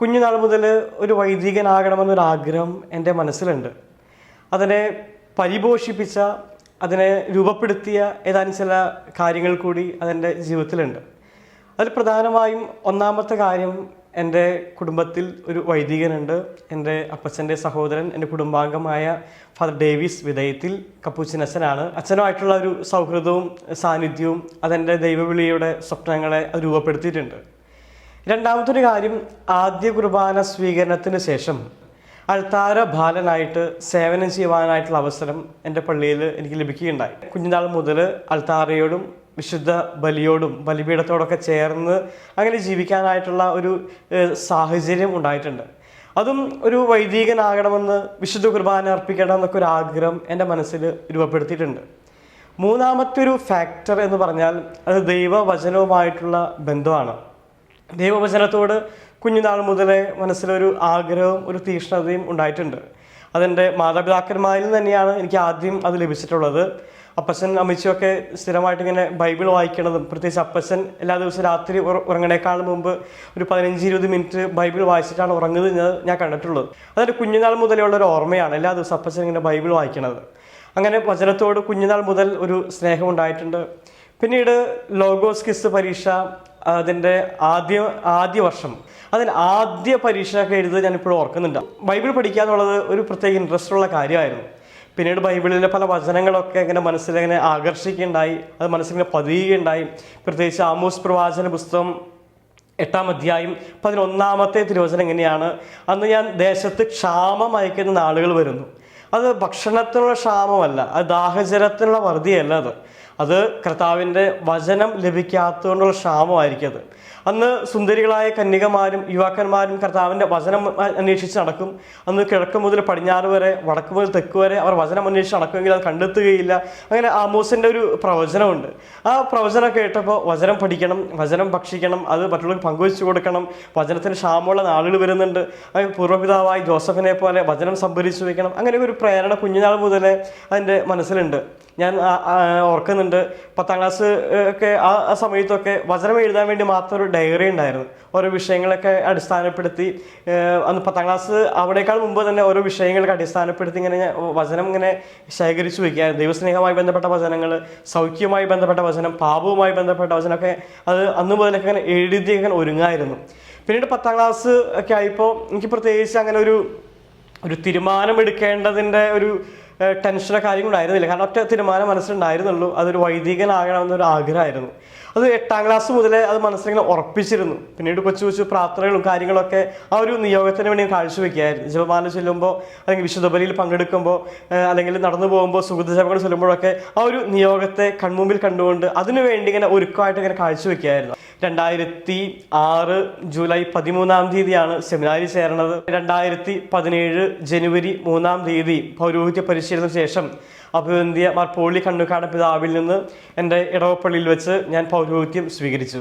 കുഞ്ഞുനാൾ മുതൽ ഒരു വൈദികനാകണമെന്നൊരു ആഗ്രഹം എന്റെ മനസ്സിലുണ്ട്. അതിനെ പരിപോഷിപ്പിച്ച അതിനെ രൂപപ്പെടുത്തിയ ഏതാനും ചില കാര്യങ്ങൾ കൂടി അതെന്റെ ജീവിതത്തിലുണ്ട്. അതിൽ പ്രധാനമായും ഒന്നാമത്തെ കാര്യം എന്റെ കുടുംബത്തിൽ ഒരു വൈദികനുണ്ട്. എന്റെ അപ്പച്ചന്റെ സഹോദരൻ എന്റെ കുടുംബാംഗമായ ഫാദർ ഡേവിസ് വിധേയത്തിൽ കപ്പൂച്ചിൻ അച്ഛനാണ് അച്ഛനുമായിട്ടുള്ള ഒരു സൗഹൃദവും സാന്നിധ്യവും അതെന്റെ ദൈവവിളിയുടെ സ്വപ്നങ്ങളെ രൂപപ്പെടുത്തിയിട്ടുണ്ട്. രണ്ടാമത്തൊരു കാര്യം ആദ്യ കുർബാന സ്വീകരണത്തിന് ശേഷം അൾത്താര ബാലനായിട്ട് സേവനം ചെയ്യുവാനായിട്ടുള്ള അവസരം എന്റെ പള്ളിയിൽ എനിക്ക് ലഭിക്കുകയുണ്ടായി. കുഞ്ഞുനാൾ മുതൽ അൾത്താരയോടും വിശുദ്ധ ബലിയോടും ബലിപീഠത്തോടൊക്കെ ചേർന്ന് അങ്ങനെ ജീവിക്കാനായിട്ടുള്ള ഒരു സാഹചര്യം ഉണ്ടായിട്ടുണ്ട്. അതും ഒരു വൈദികനാകണമെന്ന് വിശുദ്ധ കുർബാന അർപ്പിക്കണം എന്നൊക്കെ ഒരു ആഗ്രഹം എന്റെ മനസ്സിൽ രൂപപ്പെടുത്തിയിട്ടുണ്ട്. മൂന്നാമത്തെ ഒരു ഫാക്ടർ എന്ന് പറഞ്ഞാൽ അത് ദൈവവചനവുമായിട്ടുള്ള ബന്ധമാണ്. ദൈവവചനത്തോട് കുഞ്ഞുനാൾ മുതലേ മനസ്സിലൊരു ആഗ്രഹവും ഒരു തീക്ഷ്ണതയും ഉണ്ടായിട്ടുണ്ട്. അതെന്റെ മാതാപിതാക്കന്മാരിൽ തന്നെയാണ് എനിക്ക് ആദ്യം അത് ലഭിച്ചിട്ടുള്ളത്. അപ്പച്ചൻ അമ്മച്ചിയൊക്കെ സ്ഥിരമായിട്ട് ഇങ്ങനെ ബൈബിൾ വായിക്കണതും പ്രത്യേകിച്ച് അപ്പച്ചൻ എല്ലാ ദിവസവും രാത്രി ഉറ- ഉറങ്ങണേക്കാൾ മുമ്പ് ഒരു പതിനഞ്ച് ഇരുപത് മിനിറ്റ് ബൈബിൾ വായിച്ചിട്ടാണ് ഉറങ്ങുന്നത് ഞാൻ കണ്ടിട്ടുള്ളത്. അതൊരു കുഞ്ഞുനാൾ മുതലുള്ള ഒരു ഓർമ്മയാണ് എല്ലാ ദിവസവും അപ്പച്ചൻ ഇങ്ങനെ ബൈബിൾ വായിക്കണത്. അങ്ങനെ വചനത്തോട് കുഞ്ഞുനാൾ മുതൽ ഒരു സ്നേഹം ഉണ്ടായിട്ടുണ്ട്. പിന്നീട് ലോഗോസ് കിസ് പരീക്ഷ അതിന്റെ ആദ്യ ആദ്യ വർഷം. അതിൽ ആദ്യ പരീക്ഷയൊക്കെ എഴുതുന്നത് ഞാൻ ഇപ്പോഴും ഓർക്കുന്നുണ്ട്. ബൈബിൾ പഠിക്കുക എന്നുള്ളത് ഒരു പ്രത്യേക ഇൻട്രസ്റ്റ് ഉള്ള കാര്യമായിരുന്നു. പിന്നീട് ബൈബിളിലെ പല വചനങ്ങളൊക്കെ ഇങ്ങനെ മനസ്സിലിങ്ങനെ ആകർഷിക്കുകയുണ്ടായി. അത് മനസ്സിലിങ്ങനെ പതിയുകയുണ്ടായി. പ്രത്യേകിച്ച് ആമോസ് പ്രവാചന പുസ്തകം എട്ടാം അധ്യായം പതിനൊന്നാമത്തെ തിരുവചനം എങ്ങനെയാണ് അന്ന് ഞാൻ ദേശത്ത് ക്ഷാമം അയക്കുന്ന നാളുകൾ വരുന്നു. അത് ഭക്ഷണത്തിനുള്ള ക്ഷാമമല്ല അത് ദാഹജലത്തിനുള്ള വർദ്ധിയല്ല അത്. അത് കർത്താവിന്റെ വചനം ലഭിക്കാത്തതുകൊണ്ടുള്ള ക്ഷാമമായിരിക്കും അത്. അന്ന് സുന്ദരികളായ കന്യകമാരും യുവാക്കന്മാരും കർത്താവിന്റെ വചനം അന്വേഷിച്ച് നടക്കും. അന്ന് കിഴക്ക് മുതൽ പടിഞ്ഞാറ് വരെ വടക്ക് മുതൽ തെക്ക് വരെ അവർ വചനം അന്വേഷിച്ച് നടക്കുമെങ്കിൽ അത് കണ്ടെത്തുകയില്ല. അങ്ങനെ ആമോസിന്റെ ഒരു പ്രവചനമുണ്ട്. ആ പ്രവചനം കേട്ടപ്പോൾ വചനം പഠിക്കണം വചനം ഭക്ഷിക്കണം അത് മറ്റുള്ളവർക്ക് പങ്കുവെച്ചു കൊടുക്കണം വചനത്തിന് ക്ഷാമമുള്ള നാളുകൾ വരുന്നുണ്ട്. പൂർവപിതാവായി ജോസഫിനെ പോലെ വചനം സംഭരിച്ചു വയ്ക്കണം. അങ്ങനെ ഒരു പ്രേരണ കുഞ്ഞുനാൾ മുതലേ അതിന്റെ മനസ്സിലുണ്ട്. ഞാൻ ഓർക്കുന്നുണ്ട്. പത്താം ക്ലാസ് ഒക്കെ ആ സമയത്തൊക്കെ വചനം എഴുതാൻ വേണ്ടി മാത്രം ഒരു ഡയറി ഉണ്ടായിരുന്നു. ഓരോ വിഷയങ്ങളൊക്കെ അടിസ്ഥാനപ്പെടുത്തി അന്ന് പത്താം ക്ലാസ് അവിടേക്കാൾ മുമ്പ് തന്നെ ഓരോ വിഷയങ്ങളൊക്കെ അടിസ്ഥാനപ്പെടുത്തി ഇങ്ങനെ ഞാൻ വചനം ഇങ്ങനെ ശേഖരിച്ചു വയ്ക്കുകയായിരുന്നു ദൈവസ്നേഹമായി ബന്ധപ്പെട്ട വചനങ്ങൾ സൗഖ്യവുമായി ബന്ധപ്പെട്ട വചനം പാപവുമായി ബന്ധപ്പെട്ട വചനമൊക്കെ അത് അന്ന് മുതലൊക്കെ ഇങ്ങനെ എഴുതി ഇങ്ങനെ ഒരുങ്ങായിരുന്നു. പിന്നീട് പത്താം ക്ലാസ് ഒക്കെ ആയപ്പോൾ എനിക്ക് പ്രത്യേകിച്ച് അങ്ങനെ ഒരു ഒരു തീരുമാനം എടുക്കേണ്ടതിന്റെ ഒരു ടെൻഷനോ കാര്യങ്ങളുണ്ടായിരുന്നില്ല കാരണം ഒറ്റ തീരുമാനം മനസ്സിലുണ്ടായിരുന്നുള്ളൂ. അതൊരു വൈദികനാകണമെന്നൊരു ആഗ്രഹമായിരുന്നു. അത് എട്ടാം ക്ലാസ് മുതലേ അത് മനസ്സിലിങ്ങനെ ഉറപ്പിച്ചിരുന്നു. പിന്നീട് കൊച്ചു കൊച്ചു പ്രാർത്ഥനകളും കാര്യങ്ങളൊക്കെ ആ ഒരു നിയോഗത്തിന് വേണ്ടി കാഴ്ചവെക്കുകയായിരുന്നു. ജപമാല ചൊല്ലുമ്പോൾ അല്ലെങ്കിൽ വിശുദ്ധബലിയിൽ പങ്കെടുക്കുമ്പോൾ അല്ലെങ്കിൽ നടന്നു പോകുമ്പോൾ സുഹൃത്തുജപങ്ങൾ ചൊല്ലുമ്പോഴൊക്കെ ആ ഒരു നിയോഗത്തെ കൺമുമ്പിൽ കണ്ടുകൊണ്ട് അതിനുവേണ്ടി ഇങ്ങനെ ഒരുക്കമായിട്ട് ഇങ്ങനെ കാഴ്ചവെക്കുകയായിരുന്നു. രണ്ടായിരത്തി ആറ് ജൂലൈ പതിമൂന്നാം തീയതിയാണ് സെമിനാരിൽ ചേർന്നത്. രണ്ടായിരത്തി പതിനേഴ് ജനുവരി മൂന്നാം തീയതി പൗരോഹിത്യ പരിശീലന ശേഷം അഭിവന്ധ്യ മാർ പോളി കണ്ണുകാട പിതാവിൽ നിന്ന് എന്റെ ഇടവപ്പള്ളിയിൽ വെച്ച് ഞാൻ പൗരോഹിത്യം സ്വീകരിച്ചു.